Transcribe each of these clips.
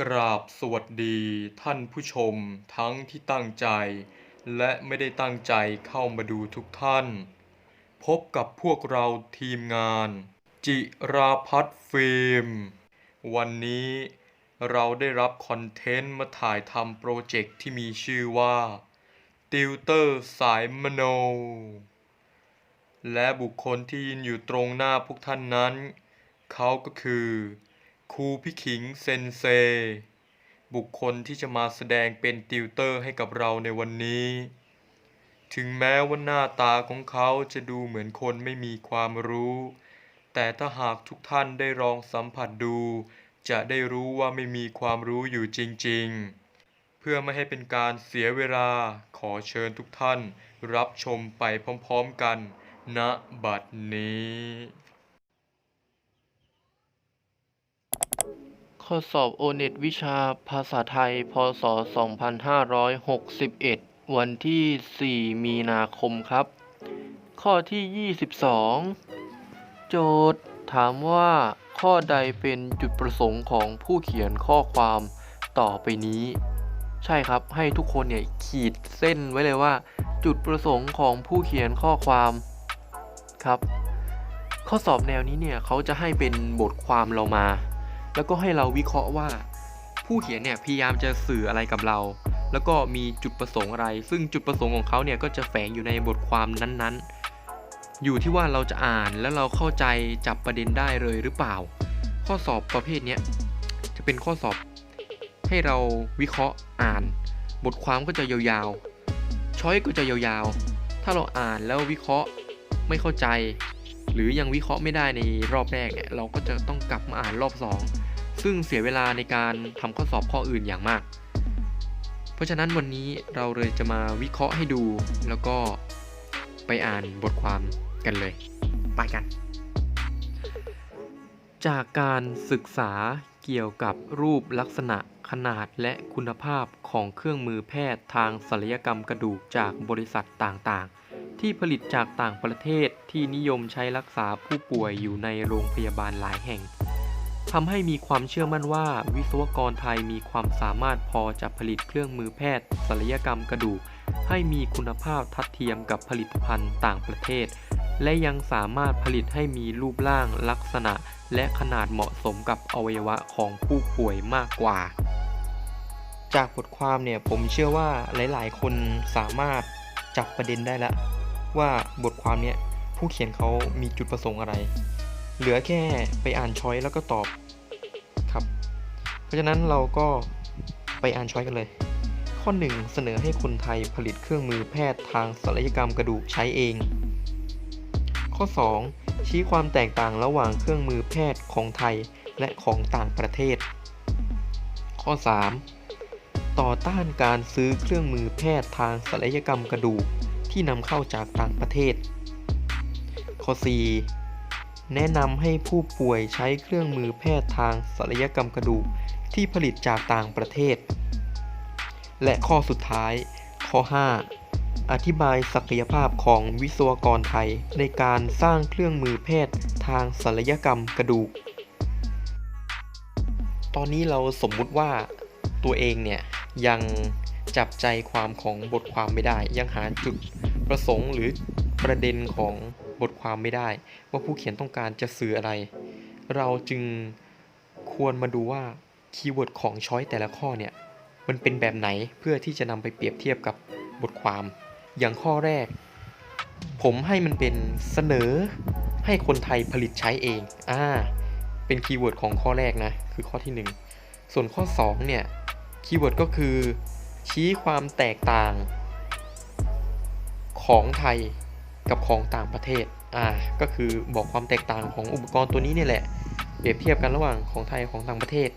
กราบสวัสดีท่านผู้ชมทั้งที่ตั้งใจ และไม่ได้ตั้งใจเข้ามาดูทุกท่าน พบกับพวกเราทีมงาน จิราพัฒน์ฟิล์ม วันนี้เราได้รับคอนเทนต์มาถ่ายทำโปรเจกต์ที่มีชื่อว่า ติวเตอร์สายมโน และบุคคลที่ยืนอยู่ตรงหน้าพวกท่านนั้น เขาก็คือ ครูพี่ขิงเซนเซ บุคคลที่จะมาแสดงเป็นติวเตอร์ให้กับเราในวันนี้ ถึงแม้ว่าหน้าตาของเขาจะดูเหมือนคนไม่มีความรู้ แต่ถ้าหากทุกท่านได้ลองสัมผัสดู จะได้รู้ว่าไม่มีความรู้อยู่จริง ๆ เพื่อไม่ให้เป็นการเสียเวลาขอเชิญทุกท่านรับชมไปพร้อมๆกันณบัดนี้ ข้อสอบ o n e t วิชาภาษาไทย พศ 2561 วันที่ 4 มีนาคมครับ ข้อที่ 22 โจทย์ถามว่า ข้อใดเป็นจุดประสงค์ของผู้เขียนข้อความต่อไปนี้ ใช่ครับให้ทุกคนเนี่ยขีดเส้นไว้เลยว่า จุดประสงค์ของผู้เขียนข้อความครับ ข้อสอบแนวนี้เนี่ยเขาจะให้เป็นบทความเรามา แล้วก็ให้เราวิเคราะห์ว่า ผู้เขียนเนี่ยพยายามจะสื่ออะไรกับเรา แล้วก็มีจุดประสงค์อะไร ซึ่งจุดประสงค์ของเขาเนี่ยก็จะแฝงอยู่ในบทความนั้นๆ อยู่ที่ว่าเราจะอ่านแล้วเราเข้าใจจับประเด็นได้เลยหรือเปล่า ข้อสอบประเภทนี้จะเป็นข้อสอบให้เราวิเคราะห์อ่าน บทความก็จะยาวๆช้อยก็จะยาวๆ ถ้าเราอ่านแล้ววิเคราะห์ไม่เข้าใจ หรือยังวิเคราะห์ไม่ได้ในรอบแรกเนี่ยเราก็จะต้องกลับมาอ่านรอบ 2 ซึ่งเสียเวลาในการทำข้อสอบข้ออื่นอย่างมาก เพราะฉะนั้นวันนี้เราเลยจะมาวิเคราะห์ให้ดู แล้วก็ไปอ่านบทความกันเลย ไปกัน จากการศึกษาเกี่ยวกับรูปลักษณะขนาดและคุณภาพของเครื่องมือแพทย์ทางศัลยกรรมกระดูกจากบริษัทต่างๆ ที่ผลิตจากต่างประเทศที่นิยมใช้รักษาผู้ป่วยอยู่ในโรงพยาบาลหลายแห่งทำให้มีความเชื่อมั่นว่าวิศวกรไทยมีความสามารถพอจะผลิตเครื่องมือแพทย์ศัลยกรรมกระดูก ให้มีคุณภาพทัดเทียมกับผลิตภัณฑ์ต่างประเทศ และยังสามารถผลิตให้มีรูปร่างลักษณะ และขนาดเหมาะสมกับอวัยวะของผู้ป่วยมากกว่า จากบทความเนี่ยผมเชื่อว่าหลาย ๆ คนสามารถจับประเด็นได้แล้ว ว่าบทความเนี่ยผู้เขียนเขามีจุดประสงค์อะไร เหลือแค่ไปอ่านช้อยแล้วก็ตอบครับ เพราะฉะนั้นเราก็ไปอ่านช้อยกันเลย ข้อ 1 เสนอให้คนไทยผลิตเครื่องมือแพทย์ทางศัลยกรรมกระดูกใช้เอง ข้อ 2 ชี้ความแตกต่างระหว่างเครื่องมือแพทย์ของไทยและของต่างประเทศ ข้อ 3 ต่อต้านการซื้อเครื่องมือแพทย์ทางศัลยกรรมกระดูก ที่นำเข้าจากต่างประเทศ ข้อ 4 แนะนำให้ผู้ป่วยใช้เครื่องมือแพทย์ทางศัลยกรรมกระดูกที่ผลิตจากต่างประเทศ และข้อสุดท้าย ข้อ 5 อธิบายศักยภาพของวิศวกรไทย ในการสร้างเครื่องมือแพทย์ทางศัลยกรรมกระดูก ตอนนี้เราสมมุติว่าตัวเองเนี่ยยัง จับใจความของบทความไม่ได้ ยังหาจุดประสงค์หรือประเด็นของบทความไม่ได้ ว่าผู้เขียนต้องการจะสื่ออะไร เราจึงควรมาดูว่าคีย์เวิร์ดของช้อยแต่ละข้อเนี่ยมันเป็นแบบไหนเพื่อที่จะนำไปเปรียบเทียบกับบทความ อย่างข้อแรก ผมให้มันเป็นเสนอให้คนไทยผลิตใช้เองอ่าเป็นคีย์เวิร์ดของข้อแรกนะ คือข้อที่ 1 ส่วนข้อ 2 เนี่ยคีย์เวิร์ดก็คือ ชี้ความแตกต่างของไทยกับของต่างประเทศ อ่า ก็คือบอกความแตกต่างของอุปกรณ์ตัวนี้เนี่ยแหละ เปรียบเทียบกันระหว่างของไทยของต่างประเทศ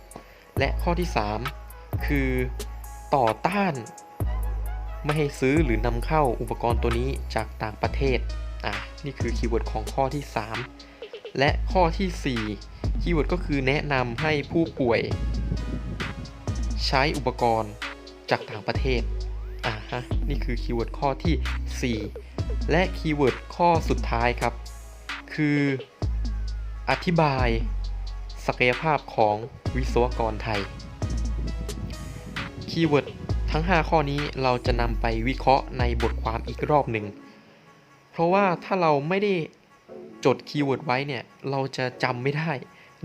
และข้อที่ 3 คือต่อต้าน ไม่ให้ซื้อหรือนำเข้าอุปกรณ์ตัวนี้จากต่างประเทศ อ่า นี่คือคีย์เวิร์ดของข้อที่ 3 และข้อที่ 4 คีย์เวิร์ดก็คือแนะนำให้ผู้ป่วย ใช้อุปกรณ์ จากต่างประเทศอ่าฮะนี่คือคีย์เวิร์ดข้อที่ 4 และคีย์เวิร์ดข้อสุดท้ายครับ คืออธิบายศักยภาพของวิศวกรไทย คีย์เวิร์ดทั้ง 5 ข้อนี้เราจะนำไปวิเคราะห์ในบทความอีกรอบหนึ่ง เพราะว่าถ้าเราไม่ได้จดคีย์เวิร์ดไว้เนี่ย เราจะจำไม่ได้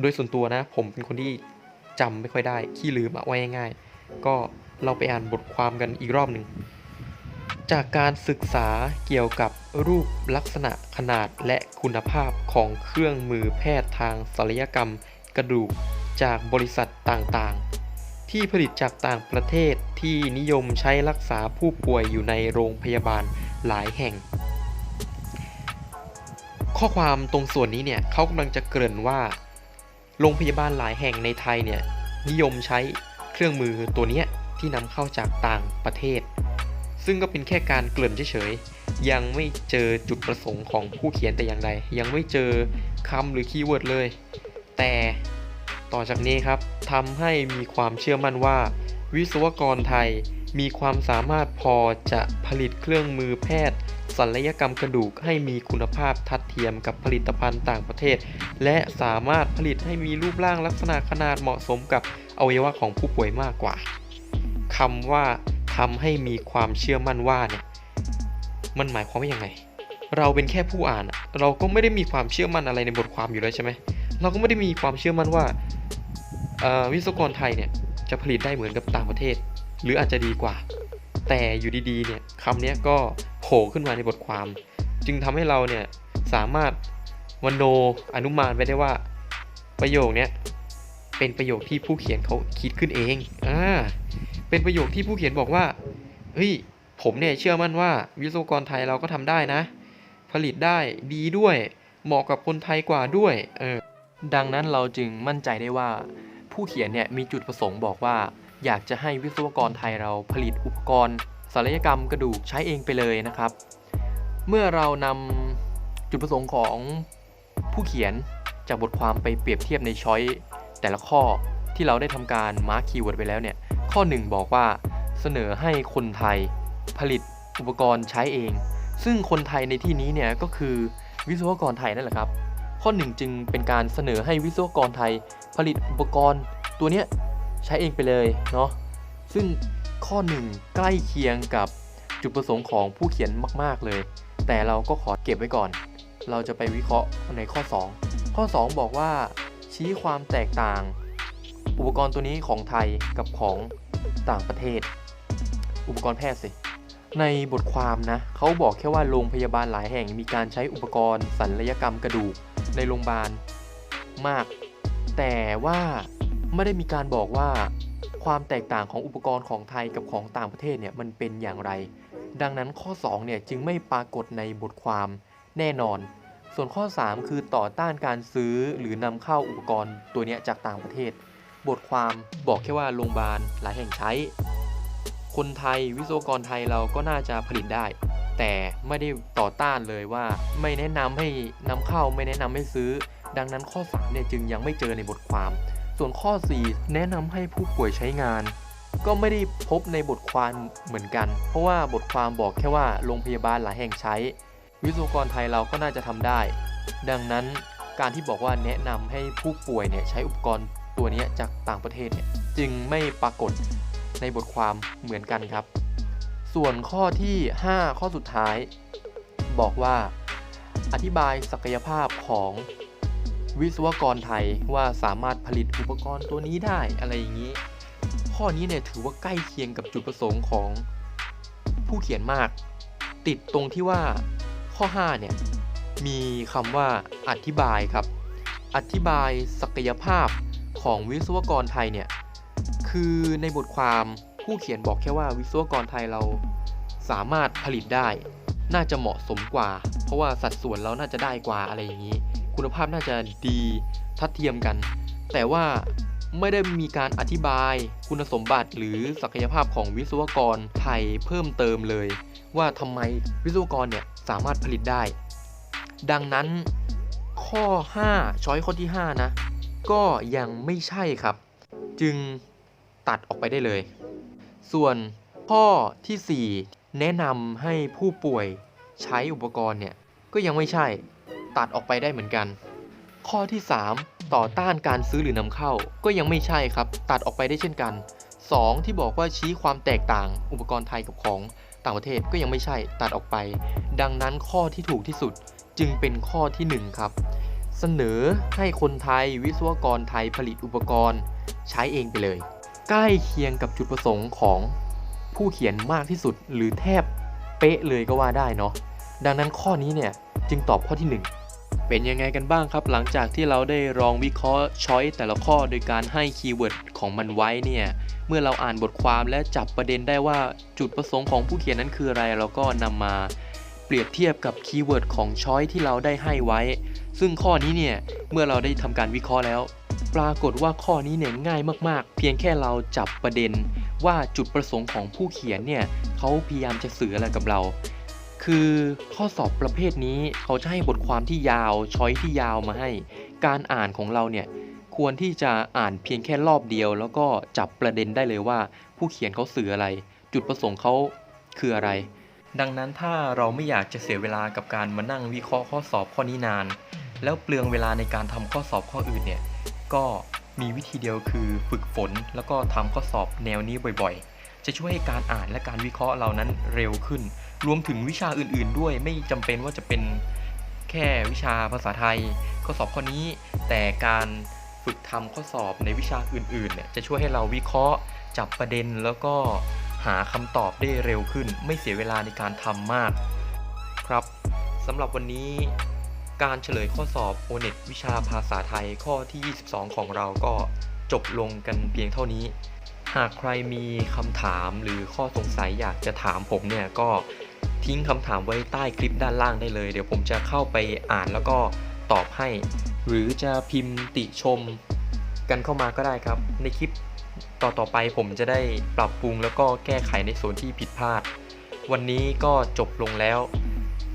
โดยส่วนตัวนะ ผมเป็นคนที่จำไม่ค่อยได้ ขี้ลืมอะไว้ง่าย ก็ เราไปอ่านบทความกันอีกรอบหนึ่ง จากการศึกษาเกี่ยวกับรูปลักษณะขนาดและคุณภาพของเครื่องมือแพทย์ทางศัลยกรรม กระดูกจากบริษัทต่างๆ ที่ผลิตจากต่างประเทศที่นิยมใช้รักษาผู้ป่วยอยู่ในโรงพยาบาลหลายแห่ง ข้อความตรงส่วนนี้เนี่ยเขากำลังจะเกริ่นว่าโรงพยาบาลหลายแห่งในไทยเนี่ยนิยมใช้เครื่องมือตัวนี้ ที่นำเข้าจากต่างประเทศ ซึ่งก็เป็นแค่การเกริ่นเฉยๆ ยังไม่เจอจุดประสงค์ของผู้เขียนแต่อย่างใด ยังไม่เจอคำหรือคีย์เวิร์ดเลย แต่ต่อจากนี้ครับทำให้มีความเชื่อมั่นว่า วิศวกรไทยมีความสามารถพอจะผลิตเครื่องมือแพทย์ศัลยกรรมกระดูกให้มีคุณภาพทัดเทียมกับผลิตภัณฑ์ต่างประเทศ และสามารถผลิตให้มีรูปร่างลักษณะขนาดเหมาะสมกับอวัยวะของผู้ป่วยมากกว่า คำว่าทำให้มีความเชื่อมั่นว่าเนี่ยมันหมายความว่ายังไง เราเป็นแค่ผู้อ่าน เราก็ไม่ได้มีความเชื่อมั่นอะไรในบทความอยู่แล้วใช่ไหมเราก็ไม่ได้มีความเชื่อมั่นว่าอ่อวิศวกรไทยเนี่ยจะผลิตได้เหมือนกับต่างประเทศ หรืออาจจะดีกว่า แต่อยู่ดีๆเนี่ยคำนี้ก็โผล่ขึ้นมาในบทความ จึงทำให้เราเนี่ยสามารถวโนอนุมานไปได้ว่า ประโยคนี้เป็นประโยคที่ผู้เขียนเขาคิดขึ้นเองอ่า เป็นประโยคที่ผู้เขียนบอกว่า เฮ้ย ผมเนี่ยเชื่อมั่นว่า วิศวกรไทยเราก็ทำได้นะ ผลิตได้ดีด้วย เหมาะกับคนไทยกว่าด้วย เออ ดังนั้นเราจึงมั่นใจได้ว่า ผู้เขียนเนี่ยมีจุดประสงค์บอกว่า อยากจะให้วิศวกรไทยเราผลิตอุปกรณ์ศัลยกรรมกระดูกใช้เองไปเลยนะครับ เมื่อเรานำจุดประสงค์ของผู้เขียนจากบทความไปเปรียบเทียบในช้อยแต่ละข้อที่เราได้ทำการมาร์คคีย์เวิร์ดไปแล้วเนี่ย ข้อ 1 บอกว่า เสนอให้คนไทยผลิตอุปกรณ์ใช้เอง ซึ่งคนไทยในที่นี้เนี่ยก็คือวิศวกรไทยนั่นแหละครับ ข้อ 1 จึงเป็นการเสนอให้วิศวกรไทยผลิตอุปกรณ์ตัวเนี้ยใช้เองไปเลยเนาะซึ่งข้อ 1 ใกล้เคียงกับจุดประสงค์ของผู้เขียนมาก ๆเลย แต่เราก็ขอเก็บไว้ก่อน เราจะไปวิเคราะห์ในข้อ 2 ข้อ 2 บอกว่า ชี้ความแตกต่าง อุปกรณ์ตัวนี้ของไทยกับของต่างประเทศ อุปกรณ์แพทย์สิ ในบทความนะเขาบอกแค่ว่าโรงพยาบาลหลายแห่งมีการใช้อุปกรณ์ศัลยกรรมกระดูกในโรงพยาบาลมาก แต่ว่าไม่ได้มีการบอกว่าความแตกต่างของอุปกรณ์ของไทยกับของต่างประเทศเนี่ยมันเป็นอย่างไร ดังนั้นข้อ 2 เนี่ยจึงไม่ปรากฏในบทความแน่นอน ส่วนข้อ 3 คือต่อต้านการซื้อหรือนำเข้าอุปกรณ์ตัวนี้จากต่างประเทศ บทความบอกแค่ว่าโรงพยาบาลหลายแห่งใช้ คนไทยวิศวกรไทยเราก็น่าจะผลิตได้ แต่ไม่ได้ต่อต้านเลยว่า ไม่แนะนำให้นำเข้าไม่แนะนำให้ซื้อ ดังนั้นข้อ3เนี่ยจึงยังไม่เจอในบทความ ส่วนข้อ 4 แนะนำให้ผู้ป่วยใช้งาน ก็ไม่ได้พบในบทความเหมือนกัน เพราะว่าบทความบอกแค่ว่าโรงพยาบาลหลายแห่งใช้ วิศวกรไทยเราก็น่าจะทำได้ ดังนั้นการที่บอกว่าแนะนำให้ผู้ป่วยเนี่ยใช้อุปกรณ์ ตัวนี้จากต่างประเทศเนี่ยจึงไม่ปรากฏในบทความเหมือนกันครับ ส่วนข้อที่ 5 ข้อสุดท้าย บอกว่า อธิบายศักยภาพของวิศวกรไทยว่าสามารถผลิตอุปกรณ์ตัวนี้ได้อะไรอย่างนี้ ข้อนี้เนี่ยถือว่าใกล้เคียงกับจุดประสงค์ของผู้เขียนมาก ติดตรงที่ว่าข้อ 5 เนี่ย มีคำว่าอธิบายครับ อธิบายศักยภาพ ของวิศวกรไทยเนี่ย คือในบทความผู้เขียนบอกแค่ว่าวิศวกรไทยเราสามารถผลิตได้ น่าจะเหมาะสมกว่า เพราะว่าสัดส่วนเราน่าจะได้กว่าอะไรอย่างนี้ คุณภาพน่าจะดีทัดเทียมกัน แต่ว่าไม่ได้มีการอธิบายคุณสมบัติหรือศักยภาพของวิศวกรไทยเพิ่มเติมเลย ว่าทำไมวิศวกรเนี่ยสามารถผลิตได้ ดังนั้นข้อ 5 ช้อยข้อที่ 5 นะ ก็ยังไม่ใช่ครับ จึงตัดออกไปได้เลย ส่วนข้อทีสี่ 4 แนะนำให้ผู้ป่วยใช้อุปกรณ์เนี่ยก็ยังไม่ใช่ตัดออกไปได้เหมือนกัน ข้อที่ 3 ต่อต้านการซื้อหรือนำเข้า ก็ยังไม่ใช่ครับ ตัดออกไปได้เช่นกัน 2 ที่บอกว่าชี้ความแตกต่างอุปกรณ์ไทยกับของต่างประเทศก็ยังไม่ใช่ตัดออกไป ดังนั้นข้อที่ถูกที่สุดจึงเป็นข้อที่ 1 ครับ เสนอให้คนไทยวิศวกรไทยผลิตอุปกรณ์ใช้เองไปเลย ใกล้เคียงกับจุดประสงค์ของผู้เขียนมากที่สุดหรือแทบเป๊ะเลยก็ว่าได้เนาะดังนั้นข้อนี้เนี่ยจึงตอบข้อที่ 1 เป็นยังไงกันบ้างครับ หลังจากที่เราได้ลองวิเคราะห์ช้อยแต่ละข้อโดยการให้คีย์เวิร์ดของมันไว้เนี่ยเมื่อเราอ่านบทความและจับประเด็นได้ว่าจุดประสงค์ของผู้เขียนนั้นคืออะไร เราก็นำมาเปรียบเทียบกับคีย์เวิร์ดของช้อยที่เราได้ให้ไว้ ซึ่งข้อนี้เนี่ยเมื่อเราได้ทำการวิเคราะห์แล้ว ปรากฏว่าข้อนี้เนี่ยง่ายมากๆ เพียงแค่เราจับประเด็น ว่าจุดประสงค์ของผู้เขียนเนี่ยเขาพยายามจะสื่ออะไรกับเรา คือข้อสอบประเภทนี้เขาจะให้บทความที่ยาวช้อยที่ยาวมาให้ การอ่านของเราเนี่ยควรที่จะอ่านเพียงแค่รอบเดียว แล้วก็จับประเด็นได้เลยว่า ผู้เขียนเขาสื่ออะไร จุดประสงค์เขาคืออะไร ดังนั้นถ้าเราไม่อยากจะเสียเวลากับการมานั่งวิเคราะห์ข้อสอบข้อนี้นาน แล้วเปลืองเวลาในการทำข้อสอบข้ออื่นเนี่ย ก็มีวิธีเดียวคือฝึกฝน แล้วก็ทำข้อสอบแนวนี้บ่อยๆ จะช่วยให้การอ่านและการวิเคราะห์เรานั้นเร็วขึ้น รวมถึงวิชาอื่นๆ ด้วยไม่จำเป็นว่าจะเป็นแค่วิชาภาษาไทย ข้อสอบข้อนี้ แต่การฝึกทำข้อสอบในวิชาอื่นๆเนี่ยจะช่วยให้เราวิเคราะห์จับประเด็นแล้วก็ หาคำตอบได้เร็วขึ้น ไม่เสียเวลาในการทำมาก ครับสำหรับวันนี้การเฉลยข้อสอบ o n e t วิชาภาษาไทยข้อที่ 22 ของเราก็จบลงกันเพียงเท่านี้ หากใครมีคำถามหรือข้อสงสัยอยากจะถามผมเนี่ยก็ทิ้งคำถามไว้ใต้คลิปด้านล่างได้เลย เดี๋ยวผมจะเข้าไปอ่านแล้วก็ตอบให้ หรือจะพิมพ์ติชมกันเข้ามาก็ได้ครับ ในคลิป ต่อๆไปผมจะได้ปรับปรุงแล้วก็แก้ไขในส่วนที่ผิดพลาด วันนี้ก็จบลงแล้ว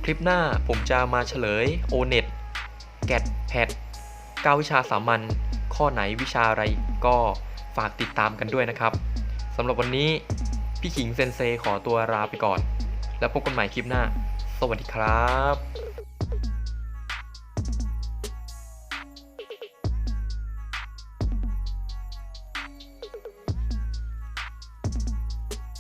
คลิปหน้าผมจะมาเฉลย o n e t g a t p a d 9วิชาสามัญข้อไหนวิชาอะไรก็ฝากติดตามกันด้วยนะครับสำหรับวันนี้พี่ขิงเซนเซขอตัวลาไปก่อน แล้วพบกันใหม่คลิปหน้า สวัสดีครับ